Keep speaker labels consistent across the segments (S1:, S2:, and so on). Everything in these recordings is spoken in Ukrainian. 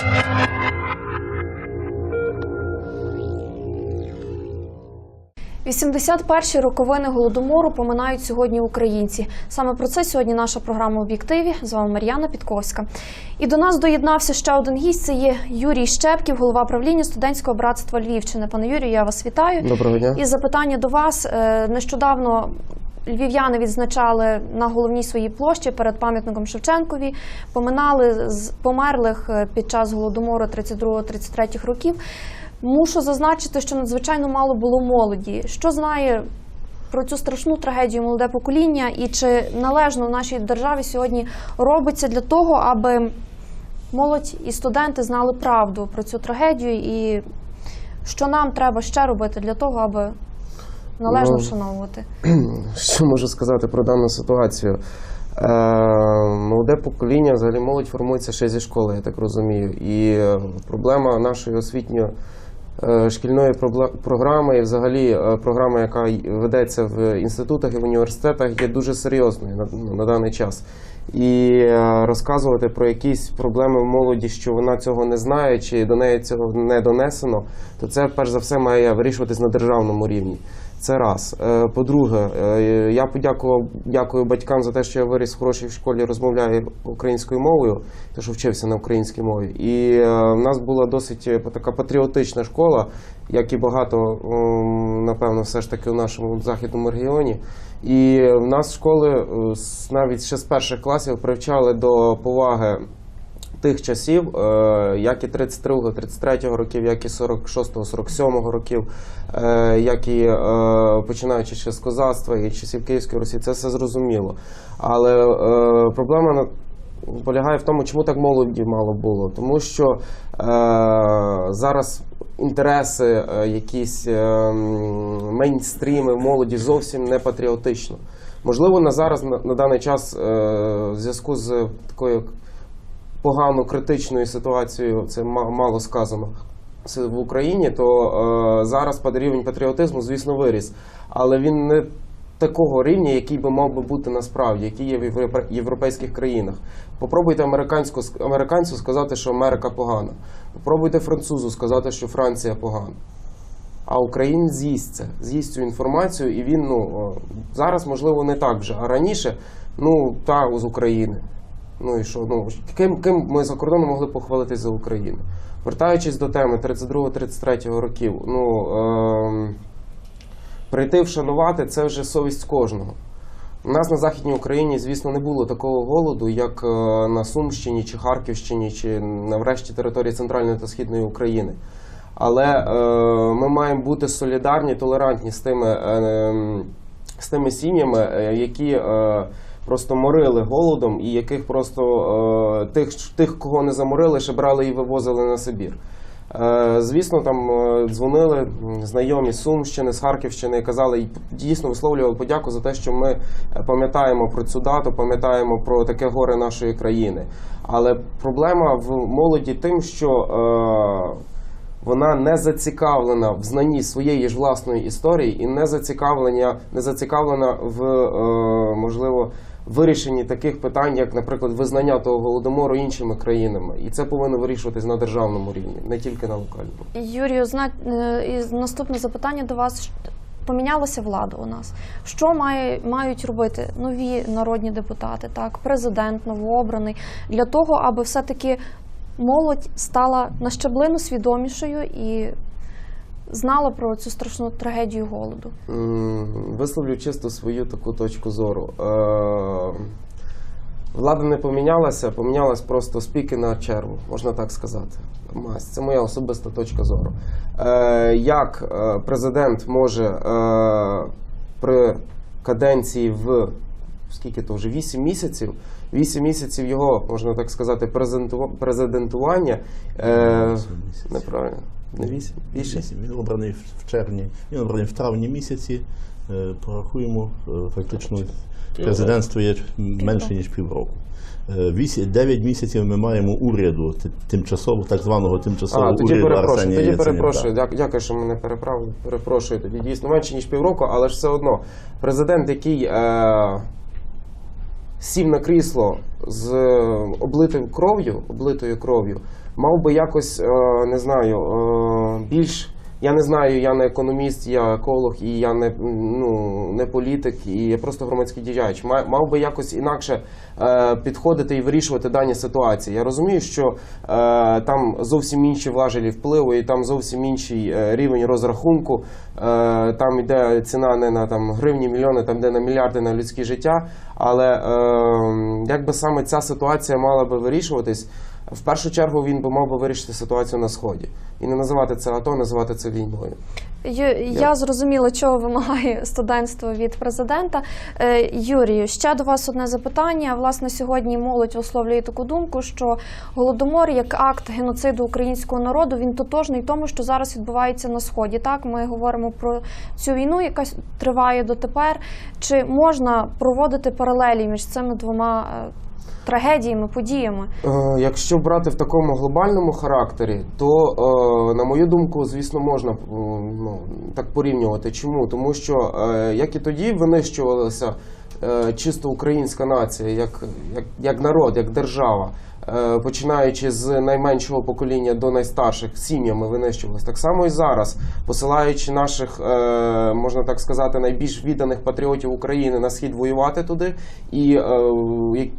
S1: – 81-ті роковини голодомору поминають сьогодні українці. Саме про це сьогодні наша програма в об'єктиві. З вами Мар'яна Підковська. І до нас доєднався ще один гість. Це є Юрій Щепків, голова правління студентського братства Львівщини. Пане Юрію, я вас вітаю.
S2: Доброго дня.
S1: І запитання до вас Е, нещодавно. Львів'яни відзначали на головній своїй площі перед пам'ятником Шевченкові, поминали з померлих е, під час голодомору 32-33 років. Мушу зазначити, що надзвичайно мало було молоді. Що знає про цю страшну трагедію молоде покоління, і чи належно в нашій державі сьогодні робиться для того, аби молодь і студенти знали правду про цю трагедію, і що нам треба ще робити для того, аби належно
S2: Ну,
S1: вшановувати?
S2: Що можу сказати про дану ситуацію? Е, молоде покоління, взагалі молодь формується ще зі школи, я так розумію. І е, проблема нашої освітньої е, шкільної програми, і взагалі е, програма, яка ведеться в інститутах і в університетах, є дуже серйозною на, ну, на даний час. І розказувати про якісь проблеми в молоді, що вона цього не знає, чи до неї цього не донесено, то це перш за все має вирішуватись на державному рівні. Це раз. Е, По-друге, е, я подякував дякую батькам за те, що я виріс в хорошій школі, розмовляю українською мовою, те, що вчився на українській мові. І е, в нас була досить така патріотична школа, як і багато, напевно, все ж таки у нашому західному регіоні. І в нас школи навіть ще з перших класів привчали до поваги тих часів, е, як і 32-го, 33-го років, як і 46-го, 47-го років, е, як і е, починаючи ще з козацтва і часів Київської Росії, це все зрозуміло. Але проблема полягає в тому, чому так молоді мало було. Тому що зараз інтереси, якісь мейнстріми молоді зовсім не патріотично. Можливо, на зараз на, даний час в зв'язку з такою погано критичною ситуацією, це ма- мало сказано в Україні, то е, зараз рівень патріотизму, звісно, виріс. Але він не такого рівня, який би мав би бути насправді, який є в європе- європейських країнах. Попробуйте американську, американцю сказати, що Америка погана. Попробуйте французу сказати, що Франція погана. А українець з'їсть це, з'їсть цю інформацію, і він ну зараз, можливо, не так вже. А раніше, ну та з України. Ну і що? Ну ким, ким ми за кордоном могли похвалитись за Україну? Вертаючись до теми 32-33 років, ну ем, прийти вшанувати це вже совість кожного. У нас на Західній Україні, звісно, не було такого голоду, як е, на Сумщині чи Харківщині, чи на врешті території Центральної та Східної України. Але е, ми маємо бути солідарні, толерантні з тими, е, ем, з тими сім'ями, е, які е, просто морили голодом, і яких просто е, тих, тих, кого не заморили, ще брали і вивозили на Сибір. Е, Звісно, там е, дзвонили знайомі з Сумщини, з Харківщини і казали, і дійсно висловлювали подяку за те, що ми е, пам'ятаємо про цю дату, пам'ятаємо про таке горе нашої країни. Але проблема в молоді тим, що е, вона не зацікавлена в знанні своєї ж власної історії і не зацікавлення, не зацікавлена в е, можливо вирішенні таких питань, як, наприклад, визнання того голодомору іншими країнами, і це повинно вирішуватись на державному рівні, не тільки на локальному.
S1: Юрію, зна... е, і наступне запитання до вас. Помінялася влада у нас. Що має, мають робити нові народні депутати, так, президент новообраний, для того, аби все-таки молодь стала на щаблину свідомішою і знала про цю страшну трагедію голоду?
S2: Висловлю чисто свою таку точку зору. Е, Влада не помінялася, помінялась просто спіки на черву, можна так сказати. Мась, Це моя особиста точка зору. Е, Як е, президент може при каденції в скільки то вже 8 місяців, 8 місяців його, можна так сказати, презенту- президентування. Е, неправильно, не 8, більше.
S3: Вісім. Він обраний в- червні, він обраний в травні місяці. Е, Порахуємо, е, фактично президентство є менше ніж півроку. Е, вісім- Дев'ять місяців ми маємо уряду тимчасово, так званого тимчасового
S2: А, тоді
S3: уряду
S2: перепрошую,
S3: Арсенія
S2: тоді
S3: Яценюка.
S2: перепрошую. Дя- Дякую, що мене переправили. Перепрошую. Тоді дійсно менше ніж півроку, але ж все одно. Президент, який е, сів на крісло з облитим кров'ю, облитою кров'ю, мав би якось, е, не знаю, е, більш. Я не знаю, я не економіст, я еколог і я не, ну, не політик, і я просто громадський діяч. Ма- Мав би якось інакше е, підходити і вирішувати дані ситуації. Я розумію, що там зовсім інші важелі впливу, і там зовсім інший рівень розрахунку. Там йде ціна не на там гривні, мільйони, там йде на мільярди на людське життя. Але е, як саме ця ситуація мала би вирішуватись, в першу чергу він би мав би вирішити ситуацію на сході і не називати це АТО, називати це війною.
S1: Ю- Я зрозуміла, чого вимагає студентство від президента. Е, Юрію, ще до вас одне запитання. Власне, сьогодні молодь висловлює таку думку, що голодомор як акт геноциду українського народу він тотожний тому, що зараз відбувається на сході. Так, ми говоримо про цю війну, яка триває дотепер. Чи можна проводити паралелі між цими двома е, трагедіями, подіями?
S2: Е, Якщо брати в такому глобальному характері, то е, на мою думку, звісно, можна ну, так порівнювати. Чому? Тому що е, як і тоді винищувалася е, чисто українська нація, як, як, як народ, як держава. е, Починаючи з найменшого покоління до найстарших сім'ями винищувалися. Так само і зараз, посилаючи наших, е, можна так сказати, найбільш відданих патріотів України на схід воювати туди, і е,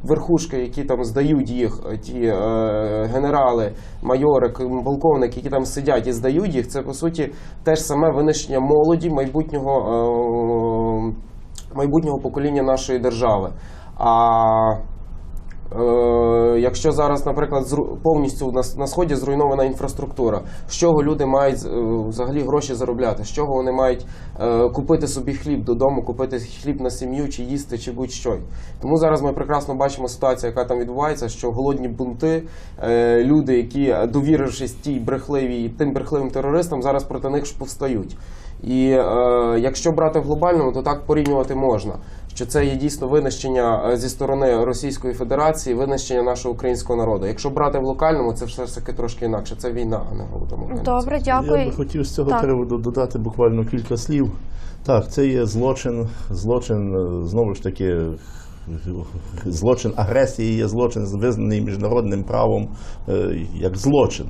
S2: верхушки, які там здають їх, е, ті е, генерали, майори, полковники, які там сидять і здають їх, це по суті те ж саме винищення молоді майбутнього, е, майбутнього покоління нашої держави. А Е, якщо зараз, наприклад, зру- повністю на, на сході зруйнована інфраструктура, з чого люди мають е, взагалі гроші заробляти? З чого вони мають е, купити собі хліб додому, купити хліб на сім'ю, чи їсти, чи будь-що. Тому зараз ми прекрасно бачимо ситуацію, яка там відбувається, що голодні бунти, е, люди, які довірившись тій брехливій тим брехливим терористам, зараз проти них ж повстають. І е, якщо брати в глобальному, то так порівнювати можна. Що це є дійсно винищення е, зі сторони Російської Федерації, винищення нашого українського народу. Якщо брати в локальному, це все ж таки трошки інакше. Це війна, а не голодомор.
S1: Добре,
S3: Я
S1: дякую.
S3: би хотів з цього
S1: Так.
S3: приводу додати буквально кілька слів. Так, це є злочин, злочин е, знову ж таки. Злочин агресії є злочин, визнаний міжнародним правом е, як злочин.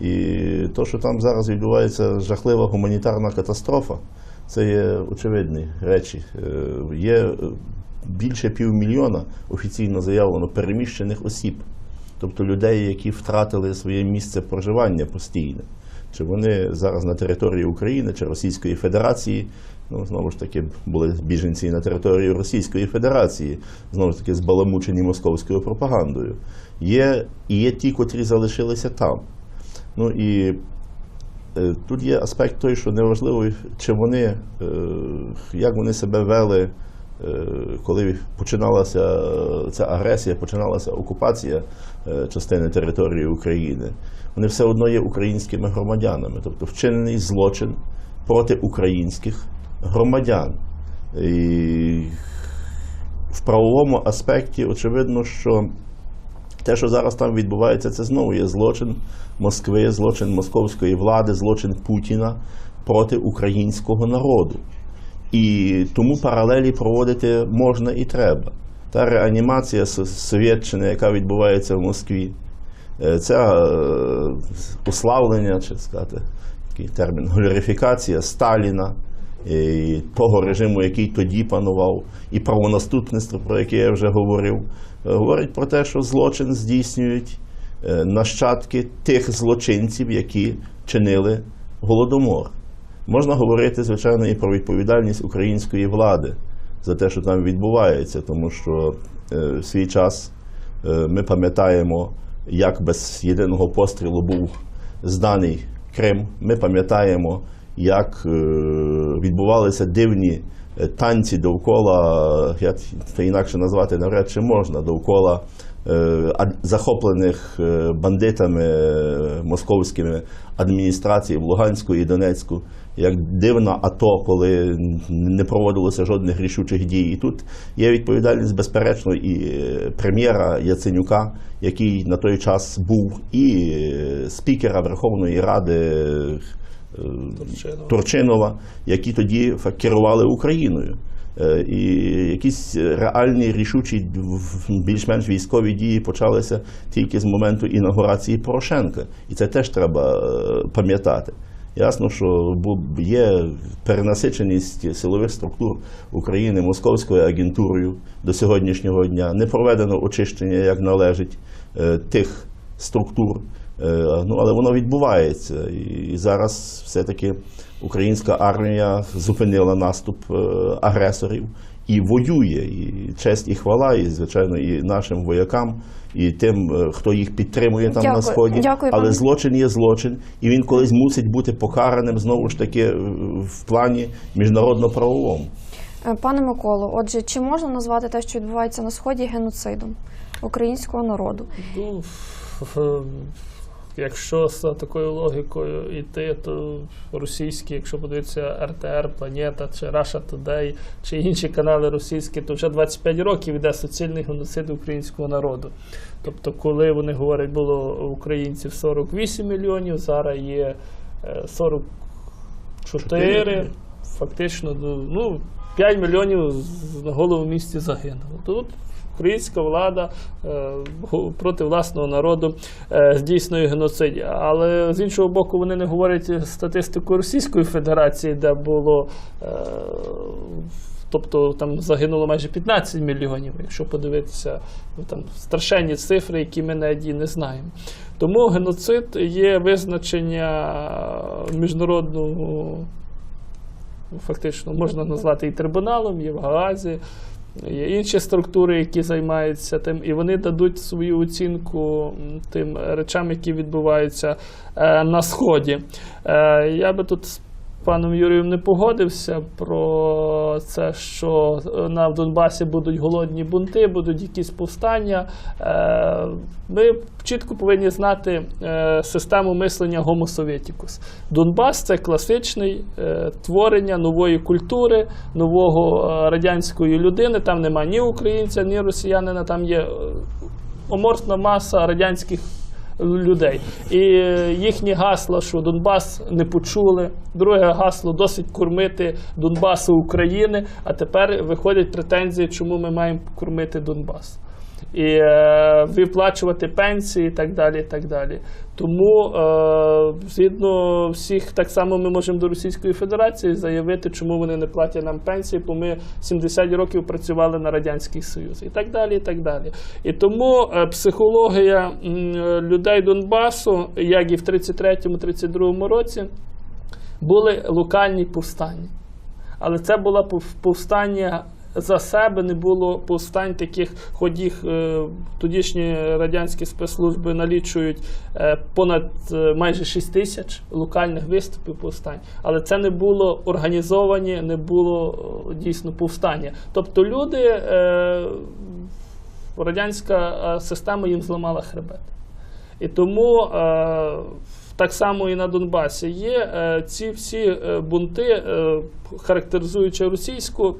S3: І то, що там зараз відбувається жахлива гуманітарна катастрофа, це є очевидні речі. Е, Є е, більше півмільйона офіційно заявлено переміщених осіб, тобто людей, які втратили своє місце проживання постійне. Чи вони зараз на території України чи Російської Федерації, ну знову ж таки були біженці на території Російської Федерації, знову ж таки збаламучені московською пропагандою. Є і є ті, котрі залишилися там. Ну і е, тут є аспект той, що неважливо, чи вони, е, як вони себе вели, е, коли починалася ця агресія, починалася окупація частини території України. Вони все одно є українськими громадянами, тобто вчинений злочин проти українських громадян. І в правовому аспекті очевидно, що те, що зараз там відбувається, це знову є злочин Москви, злочин московської влади, злочин Путіна проти українського народу. І тому паралелі проводити можна і треба. Та реанімація Совєтщини, яка відбувається в Москві, е, це е, уславлення, чи сказати, такий термін, глорифікація Сталіна, і того режиму, який тоді панував, і правонаступництво, про яке я вже говорив, е, говорить про те, що злочин здійснюють е, нащадки тих злочинців, які чинили голодомор. Можна говорити, звичайно, і про відповідальність української влади за те, що там відбувається, тому що е, в свій час е, ми пам'ятаємо, як без єдиного пострілу був зданий Крим. Ми пам'ятаємо, як е, відбувалися дивні е, танці довкола, я це інакше назвати навряд чи можна, довкола е, захоплених е, бандитами е, московськими адміністрацій в Луганську і Донецьку, як дивна АТО, коли не проводилося жодних рішучих дій. І тут є відповідальність, безперечно, і е, прем'єра Яценюка, який на той час був, і е, спікера Верховної Ради. Турчинова, які тоді керували Україною. Е, І якісь реальні рішучі більш-менш військові дії почалися тільки з моменту інаугурації Порошенка. І це теж треба е, пам'ятати. Ясно, що є перенасиченість силових структур України московською агентурою до сьогоднішнього дня. Не проведено очищення, як належить е, тих структур. Е, Ну, але воно відбувається. І зараз все-таки українська армія зупинила наступ е, агресорів і воює. І честь і хвала, і звичайно, і нашим воякам, і тим, е, хто їх підтримує там
S1: Дякую.
S3: на сході.
S1: Дякую,
S3: але
S1: пане.
S3: злочин є злочин, і він колись мусить бути покараним знову ж таки в плані міжнародно-правовому.
S1: Пане Миколо, отже, чи можна назвати те, що відбувається на сході, геноцидом українського народу?
S4: Якщо за такою логікою йти, то російські, якщо подивитися РТР, Планета чи Russia Today, чи інші канали російські, то вже 25 років йде суцільний геноцид українського народу. Тобто, коли вони говорять, було українців 48 мільйонів, зараз є е, 44, фактично, ну, 5 мільйонів на голову місті загинуло. Тут українська влада е, проти власного народу е, здійснює геноцид. Але з іншого боку, вони не говорять статистику Російської Федерації, де було. Е, Тобто там загинуло майже 15 мільйонів, якщо подивитися там страшенні цифри, які ми навіть не знаємо. Тому геноцид є визначення міжнародного фактично можна назвати і трибуналом, є в Гаазі, є інші структури, які займаються тим, і вони дадуть свою оцінку тим речам, які відбуваються е, на Сході. Е, я би тут паном Юрієм не погодився про це, що е, на Донбасі будуть голодні бунти, будуть якісь повстання. Е, Ми чітко повинні знати е, систему мислення Sovieticus. Донбас це класичний творення нової культури, нового радянської людини. Там нема ні українця, ні росіянина, там є оморфна маса радянських людей. І е, їхнє гасло, що Донбас не почули. Друге гасло досить кормити Донбасу України. А тепер виходять претензії, чому ми маємо кормити Донбас. І е, виплачувати пенсії і так далі. і так далі. Тому е, згідно всіх, так само ми можемо до Російської Федерації заявити, чому вони не платять нам пенсії, бо ми 70 років працювали на Радянський Союз і так далі. І так далі. І тому е, психологія е, людей Донбасу, як і в 33-32 році, були локальні повстання. Але це було повстання за себе, не було повстань таких, хоч їх е, тодішні радянські спецслужби налічують е, понад е, майже 6 тисяч локальних виступів повстань. Але це не було організовані, не було дійсно повстання. Тобто люди, радянська система їм зламала хребет. І тому так само і на Донбасі є е, ці всі е, бунти, е, характеризуючи російську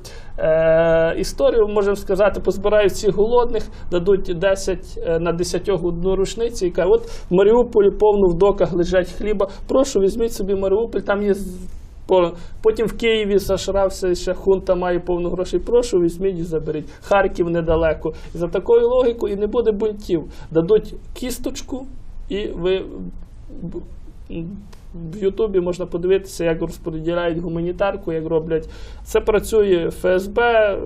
S4: історію, можемо сказати, позбирають всіх голодних, дадуть 10 е, на 10 одну рушниці і кажуть, от в Маріуполі повно в доках лежать хліба. Прошу, візьміть собі Маріуполь, там є. Потім в Києві зашрався, ще хунта має повно грошей. Прошу, візьміть і заберіть. Харків недалеко. За такою логікою і не буде бунтів. Дадуть кісточку, і ви в Ютубі можна подивитися, як розподіляють гуманітарку, як роблять. Це працює ФСБ,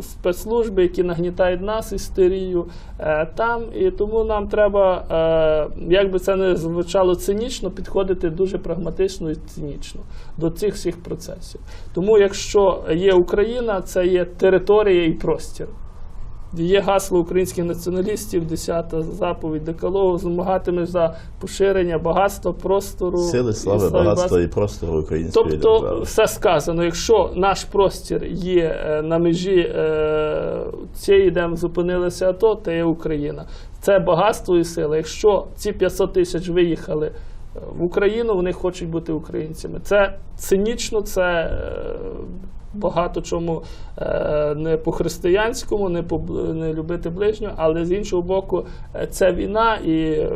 S4: спецслужби, які нагнітають нас істерію е, там. І тому нам треба, е, як би це не звучало цинічно, підходити дуже прагматично і цинічно до цих всіх процесів. Тому, якщо є Україна, це є територія і простір. Є гасло українських націоналістів, 10 заповідь Декалогу, змагатиме за поширення багатства, простору
S3: Сили,
S4: і
S3: слави, багатства і простору української
S4: Тобто
S3: держави.
S4: все сказано. Якщо наш простір є е, на межі е, цієї, де ми зупинилися АТО, то є Україна. Це багатство і сила. Якщо ці 500 тисяч виїхали е, в Україну, вони хочуть бути українцями. Це цинічно, це багато чому е, не по-християнському, не по не любити ближнього, але з іншого боку, е, це війна і.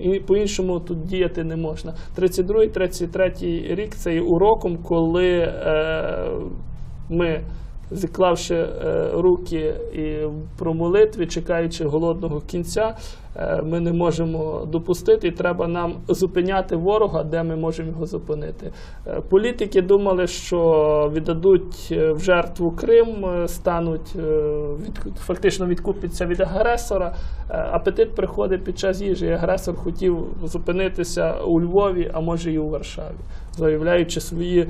S4: і по-іншому тут діяти не можна. 32-33 рік це є уроком, коли е, ми, заклавши е, руки і про молитві, чекаючи голодного кінця, ми не можемо допустити, і треба нам зупиняти ворога, де ми можемо його зупинити. Е, Політики думали, що віддадуть е, в жертву Крим, е, стануть е, від, фактично відкупляться від агресора. Е, Апетит приходить під час їжі. Агресор хотів зупинитися у Львові, а може і у Варшаві, заявляючи свої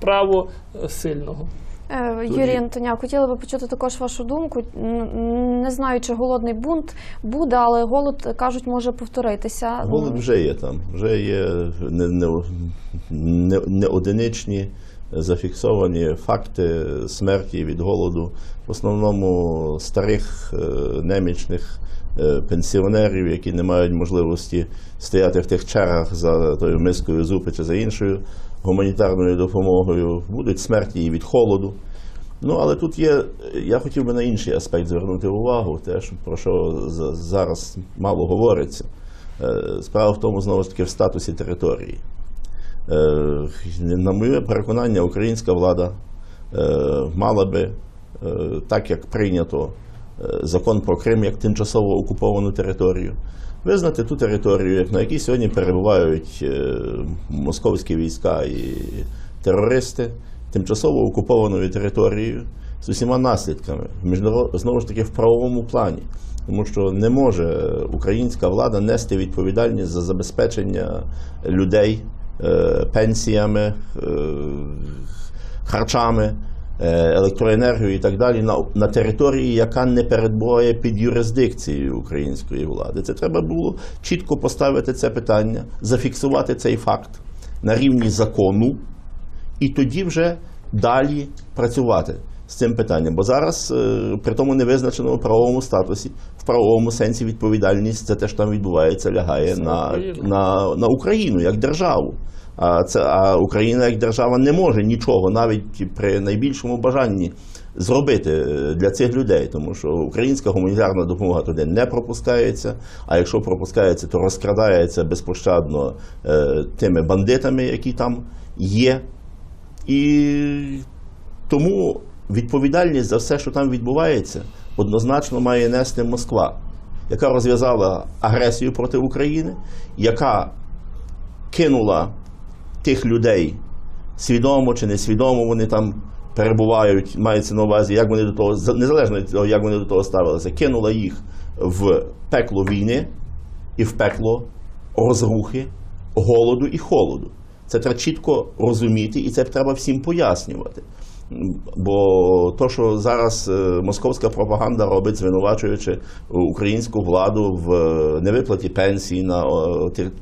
S4: право е, сильного.
S1: Е, Юрій Антоняк, хотіла би почути також вашу думку. Не знаю, чи голодний бунт буде, але голод кажуть може повторитися.
S3: Голод вже є там, вже є не, не, не, не одиничні зафіксовані факти смерті від голоду, в основному старих е, немічних пенсіонерів, які не мають можливості стояти в тих чергах за тою мискою зупи чи за іншою гуманітарною допомогою, будуть смерті і від холоду. Ну, але тут є, я хотів би на інший аспект звернути увагу, те, про що зараз мало говориться. Е, Справа в тому, знову ж таки, в статусі території. Е, На моє переконання, українська влада е, мала би, е, так як прийнято е, закон про Крим як тимчасово окуповану територію, визнати ту територію, на якій сьогодні перебувають е, московські війська і терористи, тимчасово окупованою територією з усіма наслідками, знову ж таки в правовому плані. Тому що не може українська влада нести відповідальність за забезпечення людей е, пенсіями, е, харчами, е, електроенергією і так далі на, на території, яка не перебуває під юрисдикцією української влади. Це треба було чітко поставити це питання, зафіксувати цей факт на рівні закону і тоді вже далі працювати з цим питанням. Бо зараз, е, при тому невизначеному правовому статусі, в правовому сенсі відповідальність за те, що там відбувається, лягає на, на, на Україну як державу. А, це, а Україна як держава не може нічого, навіть при найбільшому бажанні, зробити е, для цих людей, тому що українська гуманітарна допомога туди не пропускається. А якщо пропускається, то розкрадається безпощадно е, тими бандитами, які там є. І тому відповідальність за все, що там відбувається, однозначно має нести Москва, яка розв'язала агресію проти України, яка кинула тих людей свідомо чи несвідомо вони там перебувають, мається на увазі, як вони до того, незалежно від того, як вони до того ставилися, кинула їх в пекло війни і в пекло розрухи, голоду і холоду. Це треба чітко розуміти, і це треба всім пояснювати. Бо то, що зараз е, московська пропаганда робить, звинувачуючи українську владу в е, невиплаті пенсій на,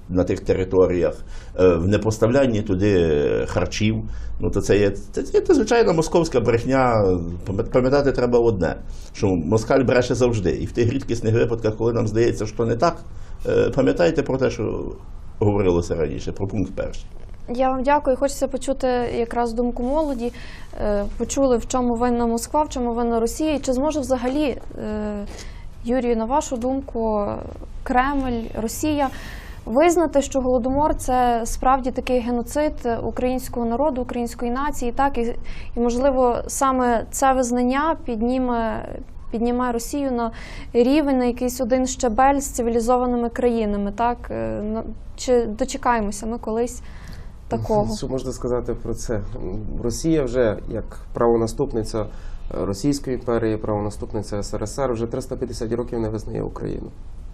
S3: на тих територіях, е, в непоставлянні туди харчів, ну то це є це, це, звичайна московська брехня. Пам'ятати треба одне, що москаль бреше завжди. І в тих рідкісних випадках, коли нам здається, що не так, пам'ятайте про те, що говорилося раніше, про пункт перший.
S1: Я вам дякую. Хочеться почути якраз думку молоді. Е, Почули, в чому винна Москва, в чому винна Росія. І чи зможе взагалі, е, Юрію, на вашу думку, Кремль, Росія визнати, що голодомор це справді такий геноцид українського народу, української нації, так і, і можливо саме це визнання підніме. Піднімає Росію на рівень на якийсь один щабель з цивілізованими країнами. Так Е, чи дочекаємося ми колись такого?
S2: Що можна сказати про це? Росія вже як правонаступниця Російської імперії, правонаступниця СРСР вже 350 років не визнає Україну.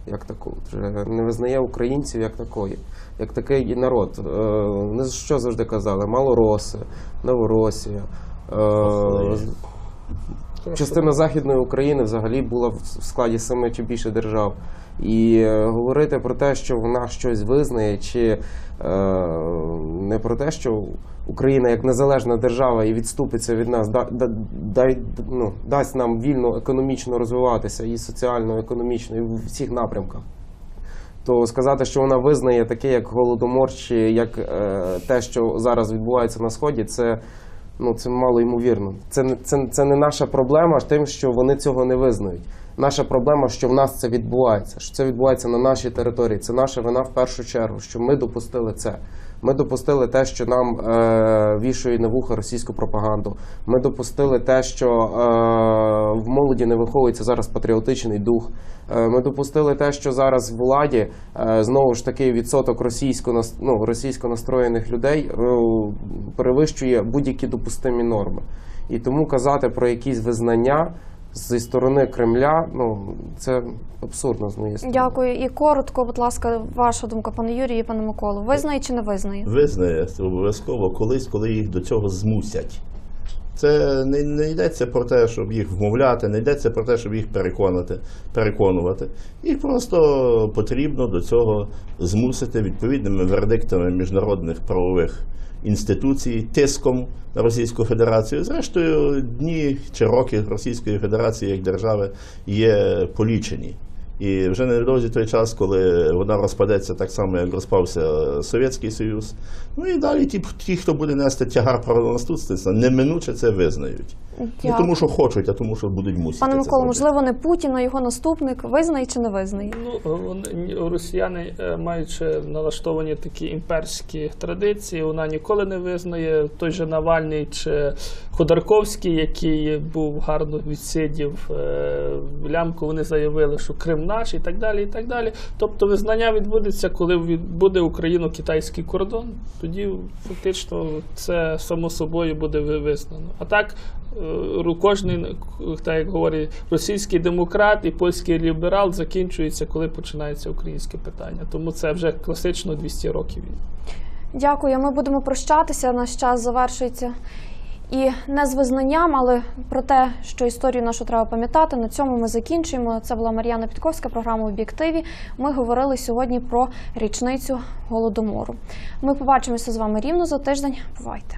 S2: Як таку, вже не визнає українців як такої, як такий народ. Е, Вони що завжди казали? Малороси, Новоросія. Е, Частина Західної України взагалі була в складі семи чи більше держав. І е, говорити про те, що вона щось визнає, чи е, не про те, що Україна як незалежна держава і відступиться від нас, да, да, ну, дасть нам вільно економічно розвиватися і соціально, економічно, і в всіх напрямках. То сказати, що вона визнає таке, як голодомор, чи як е, те, що зараз відбувається на сході, це ну це мало ймовірно. Це, це, це не наша проблема тим, що вони цього не визнають. Наша проблема, що в нас це відбувається, що це відбувається на нашій території. Це наша вина в першу чергу, що ми допустили це. Ми допустили те, що нам е, вішають на вуха російську пропаганду. Ми допустили те, що е, в молоді не виховується зараз патріотичний дух. Е, Ми допустили те, що зараз в владі е, знову ж таки відсоток російсько ну, російсько настроєних людей е, перевищує будь-які допустимі норми. І тому казати про якісь визнання зі сторони Кремля, ну це абсурдно з моєї сторони.
S1: Дякую. І коротко, будь ласка, ваша думка, пане Юрію і пане Миколу. Визнає чи не визнає?
S3: Визнає обов'язково колись, коли їх до цього змусять. Це не, не йдеться про те, щоб їх вмовляти, не йдеться про те, щоб їх переконати, переконувати. Їх просто потрібно до цього змусити відповідними вердиктами міжнародних правових інституцій, тиском на Російську Федерацію. Зрештою, дні чи роки Російської Федерації як держави є полічені. І вже невдовзі той час, коли вона розпадеться так само, як розпався Совєтський Союз. Ну і далі ті, ті хто буде нести тягар правонаступництва, неминуче це визнають. Не тому, що хочуть, а тому, що будуть мусити.
S1: Пане Миколо, можливо, не Путін, а його наступник визнає чи не визнає?
S4: Ну, вони, росіяни, е, маючи налаштовані такі імперські традиції, вона ніколи не визнає той же Навальний чи Ходорковський, який був гарно відсидів е, лямку. Вони заявили, що Крим наш і так далі. і так далі. Тобто визнання відбудеться, коли буде Україно-китайський кордон. Тоді фактично це само собою буде визнано. А так. Е, Кожний, так як говорить, російський демократ і польський ліберал закінчується, коли починається українське питання. Тому це вже класично 200 років.
S1: Дякую. Ми будемо прощатися. Наш час завершується. І не з визнанням, але про те, що історію нашу треба пам'ятати. На цьому ми закінчуємо. Це була Мар'яна Підковська, програма об'єктиві. Ми говорили сьогодні про річницю голодомору. Ми побачимося з вами рівно за тиждень. Бувайте.